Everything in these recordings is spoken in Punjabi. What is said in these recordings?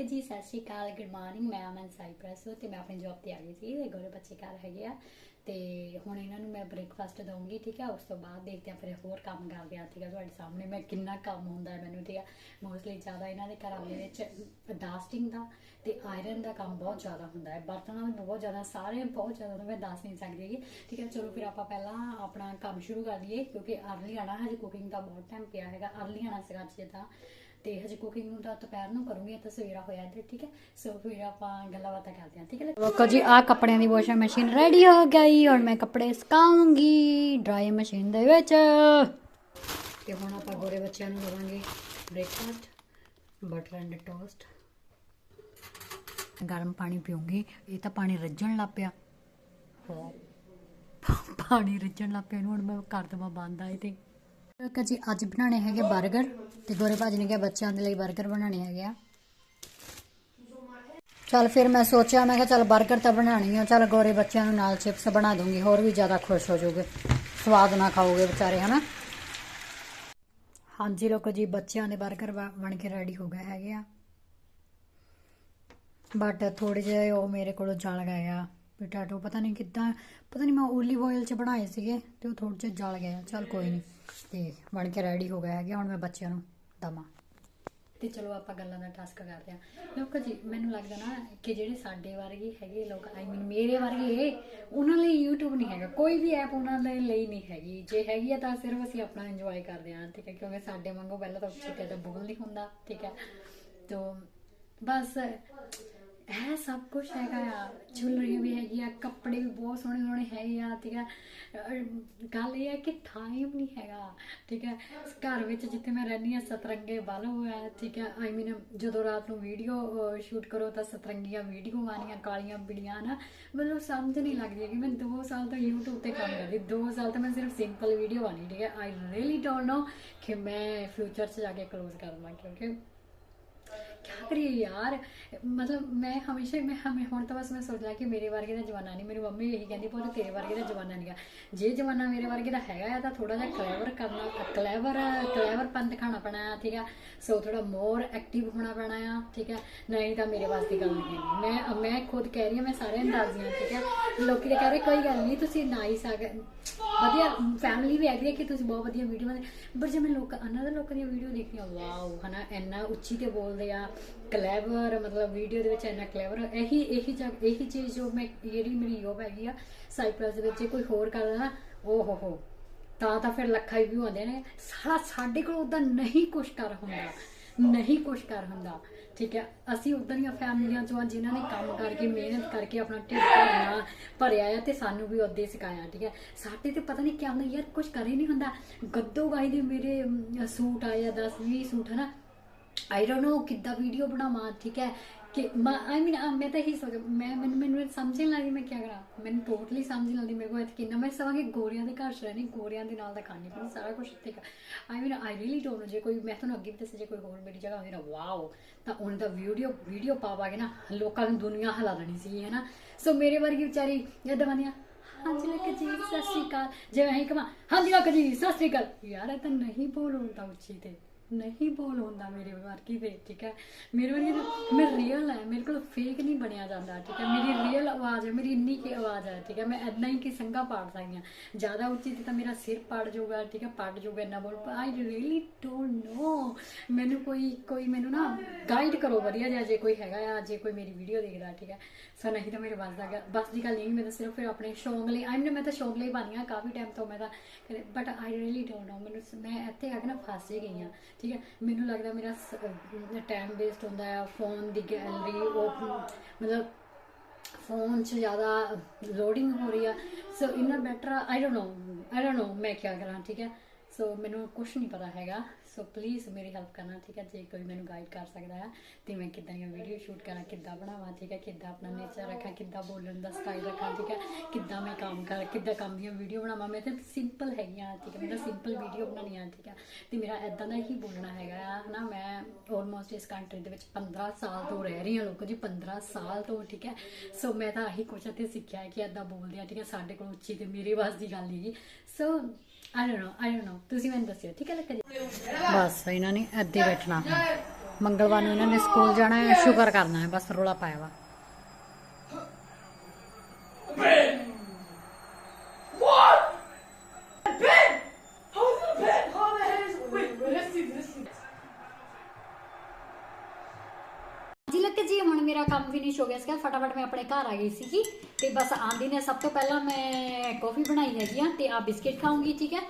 ਲੱਕ ਜੀ, ਸਤਿ ਸ਼੍ਰੀ ਅਕਾਲ ਗੁੱਡ ਮਾਰਨਿੰਗ ਮੈਂ ਅਮਨ ਸਾਈਪ੍ਰੈਸ ਤੇ ਮੈਂ ਆਪਣੀ ਜੌਬ ਤੇ ਆ ਗਈ ਸੀ ਗੋਰੇ ਬੱਚੇ ਘਰ ਹੈਗੇ ਆ। ਤੇ ਹੁਣ ਇਹਨਾਂ ਨੂੰ ਮੈਂ ਬ੍ਰੇਕਫਾਸਟ ਦਊਂਗੀ, ਠੀਕ ਹੈ ਉਸ ਤੋਂ ਬਾਅਦ ਦੇਖਦੇ ਆ, ਫਿਰ ਹੋਰ ਕੰਮ ਕਰਦੇ ਆ ਠੀਕ ਹੈ ਤੁਹਾਡੇ ਸਾਹਮਣੇ, ਮੈਂ ਕਿੰਨਾ ਕੰਮ ਹੁੰਦਾ ਹੈ ਮੈਨੂੰ, ਠੀਕ ਹੈ ਮੋਸਟਲੀ ਜ਼ਿਆਦਾ ਇਹਨਾਂ ਦੇ ਘਰਾਂ ਦੇ ਵਿੱਚ ਡਾਸਟਿੰਗ ਦਾ ਤੇ ਆਇਰਨ ਦਾ ਕੰਮ ਬਹੁਤ ਜ਼ਿਆਦਾ ਹੁੰਦਾ ਹੈ। ਬਰਤਨਾਂ ਵੀ ਬਹੁਤ ਜ਼ਿਆਦਾ ਸਾਰੇ ਬਹੁਤ ਜ਼ਿਆਦਾ ਮੈਂ ਦੱਸ ਨਹੀਂ ਸਕਦੀ ਠੀਕ ਹੈ ਚਲੋ ਫਿਰ ਆਪਾਂ ਪਹਿਲਾਂ ਆਪਣਾ ਕੰਮ ਸ਼ੁਰੂ ਕਰ ਲਈਏ, ਕਿਉਂਕਿ ਅਰਲੀ ਆਣਾ ਹਜੇ ਕੁਕਿੰਗ ਦਾ ਬਹੁਤ ਟਾਈਮ ਪਿਆ ਹੈਗਾ ਅਰਲੀ ਆਣਾ ਸੀਗਾ ਅੱਜ ਜਿੱਦਾਂ ਤੇ ਹਜੇ ਕੁਕਿੰਗ ਨੂੰ ਤਾਂ ਦੁਪਹਿਰ ਨੂੰ ਕਰੂੰਗੀ ਤਾਂ ਸਵੇਰਾ ਹੋਇਆ ਇੱਧਰ, ਠੀਕ ਹੈ? ਸੋ ਫਿਰ ਆਪਾਂ ਗੱਲਾਂ ਬਾਤਾਂ ਕਰਦੇ ਹਾਂ, ਠੀਕ ਹੈ? ਲੋਕੋ ਜੀ ਆ ਕੱਪੜਿਆਂ ਦੀ ਵਾਸ਼ਿੰਗ ਮਸ਼ੀਨ ਰੈਡੀ ਹੋ ਗਈ, ਔਰ ਮੈਂ ਕੱਪੜੇ ਸੁਕਾਉਂਗੀ ਡਰਾਈ ਮਸ਼ੀਨ ਦੇ ਵਿੱਚ। ਤੇ ਹੁਣ ਆਪਾਂ ਗੋਰੇ ਬੱਚਿਆਂ ਨੂੰ ਦੇਵਾਂਗੇ ਬ੍ਰੇਕਫਾਸਟ ਬਟਰ ਐਂਡ ਟੋਸਟ ਗਰਮ ਪਾਣੀ ਪੀਉਂਗੀ ਇਹ ਤਾਂ ਪਾਣੀ ਰੱਜਣ ਲੱਗ ਪਿਆ। ਹਾਂ। ਪਾਣੀ ਰੱਜਣ ਲੱਗ ਪਿਆ ਇਹਨੂੰ, ਹੁਣ ਮੈਂ ਕਰ ਦਵਾਂ ਬੰਦ ਆਏ ਤੇ। ਕਾ ਜੀ ਅੱਜ ਬਣਾਣੇ ਹੈਗੇ 버ਗਰ ਤੇ ਗੋਰੇ ਭਾਜੀ ਨੇ ਕਿਹਾ ਬੱਚਿਆਂ ਦੇ ਲਈ 버ਗਰ ਬਣਾਣੇ ਹੈਗੇ ਆ। ਚਲ ਫਿਰ ਮੈਂ ਸੋਚਿਆ, ਮੈਂ ਕਿਹਾ ਚਲ 버ਗਰ ਤਾਂ ਬਣਾਣੀ ਆ। ਚਲ ਗੋਰੇ ਬੱਚਿਆਂ ਨੂੰ ਨਾਲ ਚਿਪਸ ਬਣਾ ਦੂੰਗੀ, ਹੋਰ ਵੀ ਜ਼ਿਆਦਾ ਖੁਸ਼ ਹੋ ਜਾਓਗੇ। ਸਵਾਦ ਨਾ ਖਾਓਗੇ ਵਿਚਾਰੇ, ਹਨਾ? ਹਾਂਜੀ ਲੋਕੋ ਜੀ, ਬੱਚਿਆਂ ਦੇ 버ਗਰ ਬਣ ਕੇ ਰੈਡੀ ਹੋ ਗਏ ਹੈਗੇ ਆ। ਬਟ ਥੋੜੇ ਜਿਹਾ ਉਹ ਮੇਰੇ ਕੋਲੋਂ ਚਲ ਗਏ ਆ। ਆ ਪੋਟੈਟੋ, ਪਤਾ ਨਹੀਂ ਕਿੱਦਾਂ, ਪਤਾ ਨਹੀਂ ਮੈਂ ਓਲੀਵ ਆਇਲ 'ਚ ਬਣਾਏ ਸੀਗੇ ਤੇ ਉਹ ਥੋੜੇ ਜਿਹੇ ਜਲ ਗਏ ਚਲ ਕੋਈ ਨਹੀਂ ਤੇ ਬਣ ਕੇ ਰੈਡੀ ਹੋ ਗਏ ਹੈਗੇ, ਹੁਣ ਮੈਂ ਬੱਚਿਆਂ ਨੂੰ ਦਵਾਂ। ਤੇ ਚਲੋ ਆਪਾਂ ਗੱਲਾਂ ਦਾ ਟਾਸਕ ਕਰਦੇ ਆ। ਲੋਕ ਜੀ, ਮੈਨੂੰ ਲੱਗਦਾ ਨਾ ਕਿ ਜਿਹੜੇ ਸਾਡੇ ਵਰਗੇ ਹੈਗੇ ਲੋਕ ਆਈ ਮੀਨ ਮੇਰੇ ਵਰਗੇ, ਉਹਨਾਂ ਲਈ YouTube ਨਹੀਂ ਹੈਗਾ। ਕੋਈ ਵੀ ਐਪ ਉਹਨਾਂ ਦੇ ਲਈ ਨਹੀਂ ਹੈਗੀ। ਜੇ ਹੈਗੀ ਆ ਤਾਂ ਸਿਰਫ ਅਸੀਂ ਆਪਣਾ ਇੰਜੋਏ ਕਰਦੇ ਆ, ਠੀਕ ਹੈ? ਕਿਉਂਕਿ ਸਾਡੇ ਵਾਂਗੂ ਪਹਿਲਾਂ ਤਾਂ ਉੱਚੀ ਤੇ ਤਾਂ ਬੋਲ ਨਹੀਂ ਹੁੰਦਾ, ਠੀਕ ਹੈ? ਤੋ ਬਸ ਇਹ ਸਭ ਕੁਝ ਹੈਗਾ ਆ। ਜੁਲਰੀਆਂ ਵੀ ਹੈਗੀ ਆ, ਕੱਪੜੇ ਵੀ ਬਹੁਤ ਸੋਹਣੇ ਸੋਹਣੇ ਹੈਗੇ ਆ, ਠੀਕ ਹੈ ਗੱਲ ਇਹ ਹੈ ਕਿ ਟਾਈਮ ਨਹੀਂ ਹੈਗਾ, ਠੀਕ ਹੈ ਘਰ ਵਿੱਚ ਜਿੱਥੇ ਮੈਂ ਰਹਿੰਦੀ ਆ ਸਤਰੰਗੇ ਵੱਲ ਹੋਇਆ ਠੀਕ ਹੈ ਆਈ ਮੀਨ ਜਦੋਂ ਰਾਤ ਨੂੰ ਵੀਡੀਓ ਸ਼ੂਟ ਕਰੋ ਤਾਂ ਸਤਰੰਗੀਆਂ ਵੀਡੀਓ ਆਣੀਆਂ ਕਾਲੀਆਂ ਬਿੜੀਆਂ ਨਾ ਮਤਲਬ ਸਮਝ ਨਹੀਂ ਲੱਗਦੀ ਕਿ ਮੈਂ 2 ਸਾਲ ਤੋਂ YouTube ਤੇ ਕੰਮ ਕਰਦੀ 2 ਸਾਲ ਤੋਂ ਮੈਂ ਸਿਰਫ ਸਿੰਪਲ ਵੀਡੀਓ ਆਣੀ ਠੀਕ ਹੈ ਆਈ ਰੀਲੀ ਡੋਨਟ ਨੋ ਕਿ ਮੈਂ ਫਿਊਚਰ 'ਚ ਜਾ ਕੇ ਕਲੋਜ਼ ਕਰਨਾ ਕਿਉਂਕਿ क्या करिए यार मतलब मैं हमेशा मैं हमें ਹੁਣ ਤਾਂ ਬਸ ਮੈਂ ਸੋਚ ਲਿਆ ਕਿ ਮੇਰੇ ਵਰਗੇ ਦਾ ਜਵਾਨਾ ਨਹੀਂ ਮੇਰੀ ਮੰਮੀ ਵੀ ਇਹੀ ਕਹਿੰਦੀ ਪੁੱਤ ਤੇਰੇ ਵਰਗੇ ਦਾ ਜਵਾਨਾ ਨਹੀਂਗਾ ਜੇ ਜਵਾਨਾ ਮੇਰੇ ਵਰਗੇ ਦਾ ਹੈਗਾ ਆ ਤਾਂ ਥੋੜਾ ਜਿਹਾ ਕਲੇਵਰ ਕਰਨਾ ਕਲੇਵਰ ਕਲੇਵਰ ਪਨ ਦਿਖਾਣਾ ਪੈਣਾ ਆ ਠੀਕ ਆ ਸੋ ਥੋੜਾ ਮੋਰ ਐਕਟਿਵ ਹੋਣਾ ਪੈਣਾ ਆ ਠੀਕ ਹੈ ਨਹੀਂ ਤਾਂ ਮੇਰੇ ਵਾਸਤੇ ਗੱਲ ਨਹੀਂ ਹੈ ਮੈਂ ਮੈਂ ਖੁਦ ਕਹਿ ਰਹੀ ਹਾਂ ਮੈਂ ਸਾਰਿਆਂ ਨੂੰ ਦੱਸਦੀ ਹਾਂ ਠੀਕ ਹੈ ਲੋਕੀ ਤਾਂ ਕਹਿ ਰਹੇ ਕੋਈ ਗੱਲ ਨਹੀਂ ਤੁਸੀਂ ਨਾਈਸ ਆ ਗਏ ਵਧੀਆ ਫੈਮਿਲੀ ਵੀ ਐਗਰੀ ਹੈ ਕਿ ਤੁਸੀਂ ਬਹੁਤ ਵਧੀਆ ਵੀਡੀਓ ਬਣਾਉਂਦੇ ਪਰ ਜੇ ਮੈਂ ਲੋਕ ਅਨਾਂ ਦੇ ਲੋਕਾਂ ਦੀਆਂ ਵੀਡੀਓ ਦੇਖੀਆਂ ਵਾਓ ਹਨਾ ਇੰਨਾ ਉੱਚੀ ਤੇ ਬੋਲਦੇ ਆ ਕਲੇਵਰ ਮਤਲਬ ਵੀਡੀਓ ਦੇ ਵਿੱਚ ਇੰਨਾ ਕਲੇਵਰ ਇਹੀ ਇਹੀ ਜਗ ਇਹੀ ਚੀਜ਼ ਜੋ ਮੈਂ, ਜਿਹੜੀ ਮੇਰੀ ਯੋਬ ਹੈਗੀ ਆ ਸਾਈਪਰਸ ਦੇ ਵਿੱਚ ਜੇ ਕੋਈ ਹੋਰ ਕਰਦਾ ਨਾ ਓ ਹੋ ਹੋ। ਤਾਂ ਤਾਂ ਫਿਰ ਲੱਖਾਂ ਹੀ ਵਿਊ ਆਉਂਦੇ ਨੇ। ਸਾਡਾ ਸਾਡੇ ਕੋਲ ਉਦਾਂ ਨਹੀਂ ਕੁਛ ਕਰ ਹੁੰਦਾ। ਨਹੀਂ ਕੁਛ ਕਰ ਹੁੰਦਾ। ਠੀਕ ਹੈ? ਅਸੀਂ ਉਦਾਂ ਦੀਆਂ ਫੈਮਲੀਆਂ ਚੋਂ ਆ ਜਿਨ੍ਹਾਂ ਨੇ ਕੰਮ ਕਰਕੇ, ਮਿਹਨਤ ਕਰਕੇ ਆਪਣਾ ਢਿੱਡ ਭਰਨਾ, ਭਰਿਆ ਆ ਤੇ ਸਾਨੂੰ ਵੀ ਉਹਦੇ ਸਿਖਾਇਆ, ਠੀਕ ਹੈ? ਸਾਡੇ ਤੇ ਪਤਾ ਨਹੀਂ ਕਿਆ ਹੁੰਦਾ, ਯਾਰ ਕੁਝ ਕਰ ਹੀ ਨਹੀਂ ਹੁੰਦਾ। ਗੱਦੋ ਗਾਈ ਦੇ ਮੇਰੇ ਸੂਟ ਆਏ ਆ 10 20 ਸੂਟ, ਹਨਾ? ਆਈ ਡੋਨਟ ਨੋ ਕਿੱਦਾਂ ਵੀਡੀਓ ਬਣਾਵਾਂ, ਠੀਕ ਹੈ? ਕਿ ਆਈ ਮੀਨ ਮੈਂ ਤਾਂ ਇਹੀ ਸੋਚ, ਮੈਂ, ਮੈਨੂੰ ਮੈਨੂੰ ਸਮਝ ਨਹੀਂ ਲੱਗਦੀ ਮੈਂ ਕੀ ਕਰਾਂ। ਮੈਨੂੰ ਟੋਟਲੀ ਸਮਝ ਨਹੀਂ ਲੱਗਦੀ ਮੇਰੇ ਕੋਲ ਇੱਥੇ ਕਿੰਨਾ, ਮੈਂ ਸਵਾਂਗੇ ਗੋਰਿਆਂ ਦੇ ਘਰ ਚ ਰਹਿਣੀ ਗੋਰਿਆਂ ਦੇ ਨਾਲ ਦਾ ਖਾਣੀ ਪੀਣੀ ਸਾਰਾ ਕੁਝ ਇੱਥੇ ਆਈ ਮੀਨ ਆਈ ਰੀਲੀ ਡੋਨਟ ਨੋ ਜੇ ਕੋਈ, ਮੈਂ ਤੁਹਾਨੂੰ ਅੱਗੇ ਵੀ ਦੱਸਿਆ ਜੇ ਕੋਈ ਹੋਰ ਮੇਰੀ ਜਗ੍ਹਾ ਹੋਵੇ ਨਾ ਵਾਓ ਤਾਂ ਉਹਨਾਂ ਦਾ ਵੀਡੀਓ ਵੀਡੀਓ ਪਾਵਾਂਗੇ ਨਾ, ਲੋਕਾਂ ਨੂੰ ਦੁਨੀਆ ਹਿਲਾ ਦੇਣੀ ਸੀ ਹੈ ਨਾ? ਸੋ ਮੇਰੇ ਵਰਗੀ ਵਿਚਾਰੀ ਇਦਾਂ ਬੰਦੀਆਂ ਹਾਂਜੀ ਲੱਕ ਜੀ, ਸਤਿ ਸ਼੍ਰੀ ਅਕਾਲ। ਜੇ ਮੈਂ ਹੀ ਕਹਾਂ, ਹਾਂਜੀ ਲੱਕ ਜੀ, ਸਤਿ ਸ਼੍ਰੀ ਅਕਾਲ। ਯਾਰ, ਇਹ ਤਾਂ ਨਹੀਂ ਬੋਲ ਹੁੰਦਾ ਉੱਚੀ ਤੇ। ਨਹੀਂ ਬੋਲ ਹੁੰਦਾ ਮੇਰੇ ਵਰਗੀ ਤੇ ਠੀਕ ਹੈ? ਮੇਰੇ ਵਰਗੀ ਤਾਂ ਮੈਂ ਰੀਅਲ ਹੈ, ਮੇਰੇ ਕੋਲ ਫੇਕ ਨਹੀਂ ਬਣਿਆ ਜਾਂਦਾ, ਠੀਕ ਹੈ? ਮੇਰੀ ਰੀਅਲ ਆਵਾਜ਼ ਹੈ, ਮੇਰੀ ਇੰਨੀ ਕੀ ਆਵਾਜ਼ ਹੈ, ਠੀਕ ਹੈ? ਮੈਂ ਐਦਾਂ ਹੀ ਕਿ ਸੰਗਾ ਪਾੜ ਸਕਦੀ ਹਾਂ। ਜ਼ਿਆਦਾ ਉੱਚੀ ਤੇ ਤਾਂ ਮੇਰਾ ਸਿਰ ਪੜ ਜਾਊਗਾ, ਠੀਕ ਹੈ? ਪੜ ਜਾਊਗਾ ਇੰਨਾ ਬੋਲ ਆਈ ਰੀਅਲੀ ਡੋਨਟ ਨੋ ਮੈਨੂੰ ਕੋਈ ਕੋਈ ਮੈਨੂੰ ਨਾ ਗਾਈਡ ਕਰੋ, ਵਧੀਆ ਜਿਹਾ ਜੇ ਕੋਈ ਹੈਗਾ ਆ, ਜੇ ਕੋਈ ਮੇਰੀ ਵੀਡੀਓ ਦੇਖਦਾ, ਠੀਕ ਹੈ? ਸੋ ਨਹੀਂ ਤਾਂ ਮੇਰੇ ਬਸ ਦਾ ਬਸ ਦੀ ਗੱਲ ਨਹੀਂ, ਮੈਂ ਤਾਂ ਸਿਰਫ ਫਿਰ ਆਪਣੇ ਸ਼ੌਂਕ ਲਈ ਆਈ ਮੈਂ ਤਾਂ ਸ਼ੌਂਕ ਲਈ ਬਣੀ ਆ ਕਾਫੀ ਟਾਈਮ ਤੋਂ ਮੈਂ ਤਾਂ but I really don't know ਮੈਨੂੰ ਮੈਂ ਇੱਥੇ ਆ ਕੇ ਨਾ ਫਸ ਹੀ ਗਈ ਆ ਠੀਕ ਹੈ? ਮੈਨੂੰ ਲੱਗਦਾ ਮੇਰਾ ਟਾਈਮ ਵੇਸਟ ਹੁੰਦਾ ਆ ਫੋਨ ਦੀ ਗੈਲਰੀ ਉਹ ਮਤਲਬ ਫੋਨ 'ਚ ਜ਼ਿਆਦਾ ਲੋਡਿੰਗ ਹੋ ਰਹੀ ਆ so inner better I don't know I don't know ਮੈਂ ਕੀ ਕਰਾਂ, ਠੀਕ ਹੈ? ਸੋ ਮੈਨੂੰ ਕੁਝ ਨਹੀਂ ਪਤਾ ਹੈਗਾ। ਸੋ ਪਲੀਜ਼ ਮੇਰੀ ਹੈਲਪ ਕਰਨਾ, ਠੀਕ ਹੈ? ਜੇ ਕੋਈ ਮੈਨੂੰ ਗਾਈਡ ਕਰ ਸਕਦਾ ਹੈ, ਤੇ ਮੈਂ ਕਿੱਦਾਂ ਦੀਆਂ ਵੀਡੀਓ ਸ਼ੂਟ ਕਰਾਂ, ਕਿੱਦਾਂ ਬਣਾਵਾਂ, ਠੀਕ ਹੈ? ਕਿੱਦਾਂ ਆਪਣਾ ਨੇਚਰ ਰੱਖਾਂ, ਕਿੱਦਾਂ ਬੋਲਣ ਦਾ ਸਟਾਈਲ ਰੱਖਾਂ, ਠੀਕ ਹੈ? ਕਿੱਦਾਂ ਮੈਂ ਕੰਮ ਕਰ, ਕਿੱਦਾਂ ਕੰਮ ਦੀਆਂ ਵੀਡੀਓ ਬਣਾਵਾਂ? ਮੈਂ ਤਾਂ ਸਿੰਪਲ ਹੈਗੀਆਂ ਠੀਕ ਹੈ? ਮੈਂ ਤਾਂ ਸਿੰਪਲ ਵੀਡੀਓ ਬਣਾਉਣੀ ਆ, ਠੀਕ ਹੈ? ਤੇ ਮੇਰਾ ਐਦਾਂ ਦਾ ਹੀ ਬੋਲਣਾ ਹੈਗਾ ਆ, ਹਨਾ? ਮੈਂ ਆਲਮੋਸਟ ਇਸ ਕੰਟਰੀ ਦੇ ਵਿੱਚ 15 ਸਾਲ ਤੋਂ ਰਹਿ ਰਹੀ ਹਾਂ, ਲੋਕੋ ਜੀ 15 ਸਾਲ ਤੋਂ, ਠੀਕ ਹੈ? ਸੋ ਮੈਂ ਤਾਂ ਆਹੀ ਕੁਛ ਇੱਥੇ ਸਿੱਖਿਆ ਹੈ ਕਿ ਐਦਾਂ ਬੋਲਦੇ ਆ, ਠੀਕ ਹੈ? ਸਾਡੇ ਕੋਲ ਉੱਚੀ ਤੇ ਮੇਰੇ ਵਾਸ ਦੀ ਗੱਲ ਨਹੀਂ ਸੋ ਆਈ ਡੋਨਟ ਨੋ ਆਈ ਡੋਨਟ ਨੋ ਤੁਸੀਂ ਮੈਨੂੰ ਦੱਸਿਓ, ਠੀਕ ਹੈ ਲੱਗਾ ਜੀ? ਬਸ ਇਹਨਾਂ ਨੇ ਐਦਾਂ ਹੀ ਬੈਠਣਾ। ਮੰਗਲਵਾਰ ਨੂੰ ਇਹਨਾਂ ਨੇ ਸਕੂਲ ਜਾਣਾ ਹੈ, ਸ਼ੁਕਰ ਕਰਨਾ ਹੈ, ਬਸ ਰੋਲਾ ਪਾਇਆ ਵਾ। ਜੀ ਜੀ, ਹੁਣ ਮੇਰਾ ਕੰਮ ਫਿਨਿਸ਼ ਹੋ ਗਿਆ ਸੀਗਾ, ਫਟਾਫਟ ਮੈਂ ਆਪਣੇ ਘਰ ਆ ਗਈ ਸੀਗੀ। ਤੇ ਬਸ ਆਂਦੀ ਨੇ, ਸਭ ਤੋਂ ਪਹਿਲਾਂ ਮੈਂ ਕਾਫੀ ਬਣਾਈ ਹੈਗੀ ਆ ਤੇ ਆ ਬਿਸਕਿਟ ਖਾਉਂਗੀ ਠੀਕ ਹੈ?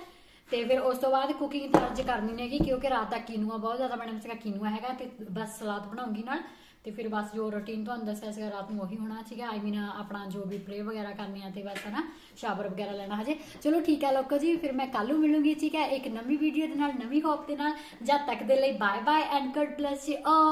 ਤੇ ਫਿਰ ਉਸ ਤੋਂ ਬਾਅਦ ਕੁਕਿੰਗ ਤਾਂ ਅੱਜ ਕਰਨੀ ਨਹੀਂਗੀ ਕਿਉਂਕਿ ਰਾਤ ਦਾ ਕੀਨੂਆ ਬਹੁਤ ਜ਼ਿਆਦਾ ਬਣਿਆ ਸੀਗਾ, ਕੀਨੂਆ ਹੈਗਾ ਤੇ ਬਸ ਸਲਾਦ ਬਣਾਉਂਗੀ ਨਾਲ, ਤੇ ਫਿਰ ਬਸ ਜੋ ਰੁਟੀਨ ਤੁਹਾਨੂੰ ਦੱਸਿਆ ਸੀਗਾ ਰਾਤ ਨੂੰ ਉਹੀ ਹੋਣਾ ਸੀਗਾ ਆਈ ਮੀਨ ਆਪਣਾ ਜੋ ਵੀ ਪ੍ਰੇ ਵਗੈਰਾ ਕਰਨੀ ਆ ਤੇ ਬਸ ਹਨਾ, ਸ਼ਾਵਰ ਵਗੈਰਾ ਲੈਣਾ ਹਜੇ। ਚਲੋ ਠੀਕ ਹੈ ਲੋਕੋ ਜੀ, ਫਿਰ ਮੈਂ ਕੱਲ ਨੂੰ ਮਿਲੂੰਗੀ, ਠੀਕ ਹੈ, ਇੱਕ ਨਵੀਂ ਵੀਡੀਓ ਦੇ ਨਾਲ, ਨਵੀਂ ਹੋਪ ਦੇ ਨਾਲ, ਜਦ ਤੱਕ ਦੇ ਲਈ bye bye and god bless you all